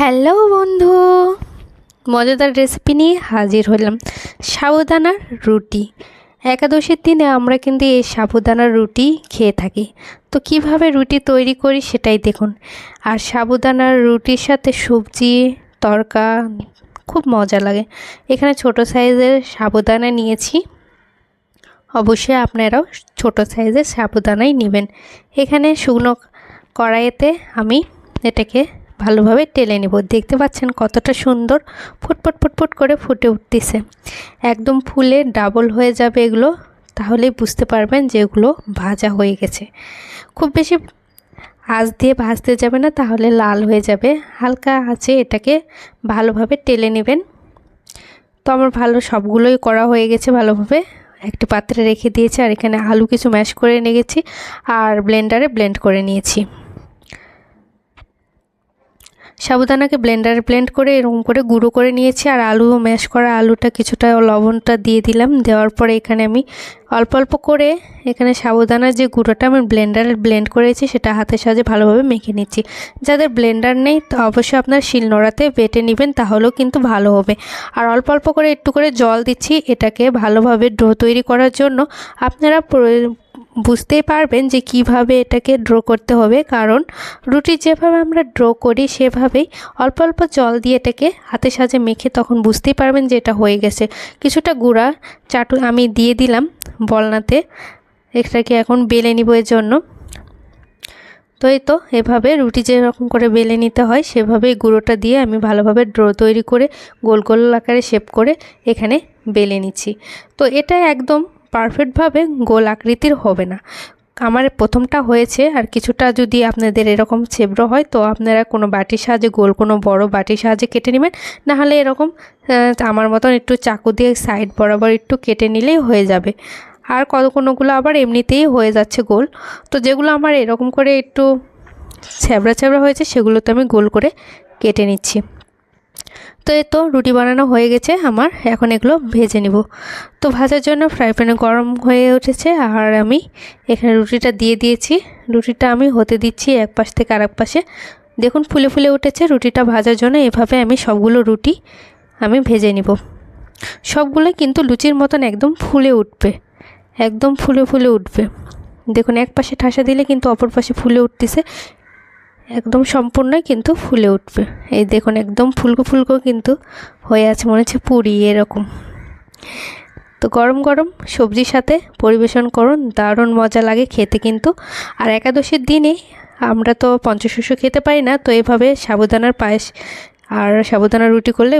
Hello বন্ধু। মজাদার recipe নিয়ে হাজির হলাম সাবুদানার রুটি। একাদশীর দিনে আমরা কিন্তু এই সাবুদানার রুটি খেয়ে থাকি। তো কীভাবে রুটি তৈরি করি সেটাই দেখুন। আর সাবুদানার রুটির সাথে সবজি, তরকা, খুব মজা লাগে। এখানে ছোট সাইজের সাবুদানা নিয়েছি। অবশ্যই আপনারাও ছোট সাইজের সাবুদানাই নেবেন। এখানে শুকনো কড়াইতে আমি এটাকে ভালোভাবে টেলে নেব। দেখতে পাচ্ছেন কতটা সুন্দর ফুটফুট ফুটফুট করে ফুটে উঠতেছে। একদম ফুলে ডাবল হয়ে যাবে এগুলো, তাহলেই বুঝতে পারবেন যে এগুলো ভাজা হয়ে গেছে। খুব বেশি আঁচ দিয়ে ভাজতে যাবে না, তাহলে লাল হয়ে যাবে। হালকা আছে এটাকে ভালোভাবে টেলে নেবেন। তো আমার ভালো সবগুলোই করা হয়ে গেছে ভালোভাবে। একটি পাত্রে রেখে দিয়েছি আর এখানে আলু কিছু ম্যাশ করে নিয়ে গেছি আর ব্লেন্ডারে ব্লেন্ড করে নিয়েছি। সাবুদানাকে ব্লেন্ডারে ব্লেন্ড করে এরকম করে গুঁড়ো করে নিয়েছি আর আলু ম্যাশ করা আলুটা কিছুটা লবণটা দিয়ে দিলাম। দেওয়ার পরে এখানে আমি অল্প অল্প করে এখানে সাবুদানার যে গুঁড়োটা আমি ব্লেন্ডারে ব্লেন্ড করেছি, সেটা হাতের সাহায্যে ভালোভাবে মেখে নিচ্ছি। যাদের ব্লেন্ডার নেই, তো অবশ্যই আপনার শিলনোড়াতে বেটে নেবেন, তাহলেও কিন্তু ভালো হবে। আর অল্প অল্প করে একটু করে জল দিচ্ছি, এটাকে ভালোভাবে ডো তৈরি করার জন্য আপনারা বুঝতেই পারবেন যে কীভাবে এটাকে ড্র করতে হবে। কারণ রুটি যেভাবে আমরা ড্র করি, সেভাবেই অল্প অল্প জল দিয়ে এটাকে হাতের সাহায্যে মেখে তখন বুঝতেই পারবেন যে এটা হয়ে গেছে। কিছুটা গুঁড়া চাটু আমি দিয়ে দিলাম বলনাতে। এটাকে এখন বেলে নিব এর জন্য। তো এই তো, এভাবে রুটি যেরকম করে বেলে নিতে হয়, সেভাবেই গুঁড়োটা দিয়ে আমি ভালোভাবে ড্র তৈরি করে গোল গোল আকারে শেপ করে এখানে বেলে নিচ্ছি। তো এটা একদম পারফেক্টভাবে গোল আকৃতির হবে না। আমার প্রথমটা হয়েছে আর কিছুটা যদি আপনাদের এরকম ছেবড়ো হয়, তো আপনারা কোনো বাটির সাহায্যে গোল, কোনো বড় বাটির সাহায্যে কেটে নেবেন। নাহলে এরকম আমার মতন একটু চাকু দিয়ে সাইড বরাবর একটু কেটে নিলেই হয়ে যাবে। আর কত কোনোগুলো আবার এমনিতেই হয়ে যাচ্ছে গোল। তো যেগুলো আমার এরকম করে একটু ছ্যাবড়া ছ্যাবড়া হয়েছে সেগুলো তো আমি গোল করে কেটে নিচ্ছি। তো এই তো রুটি বানানো হয়ে গেছে আমার, এখন এগুলো ভেজে নিব। তো ভাজার জন্য ফ্রাই প্যানে গরম হয়ে উঠেছে, আর আমি এখানে রুটিটা দিয়ে দিয়েছি। রুটিটা আমি হতে দিচ্ছি এক পাশ থেকে আর এক পাশে। দেখুন ফুলে ফুলে উঠেছে, রুটিটা ভাজার জন্য এভাবে আমি সবগুলো রুটি আমি ভেজে নিব। সবগুলো কিন্তু লুচির মতন একদম ফুলে উঠবে, একদম ফুলে ফুলে উঠবে। দেখুন এক পাশে ঠাসা দিলে কিন্তু অপর পাশে ফুলে উঠতেছে একদম সম্পূর্ণই কিন্তু ফুলে উঠবে। এই দেখুন, একদম ফুলকো ফুলকো কিন্তু হয়ে আছে, মনে হচ্ছে পুরি এরকম। তো গরম গরম সবজির সাথে পরিবেশন করুন, দারুণ মজা লাগে খেতে কিন্তু। আর একাদশীর দিনে আমরা তো পঞ্চশস্য খেতে পারি না, তো এভাবে সাবুদানার পায়েস আর সাবুদানার রুটি করলে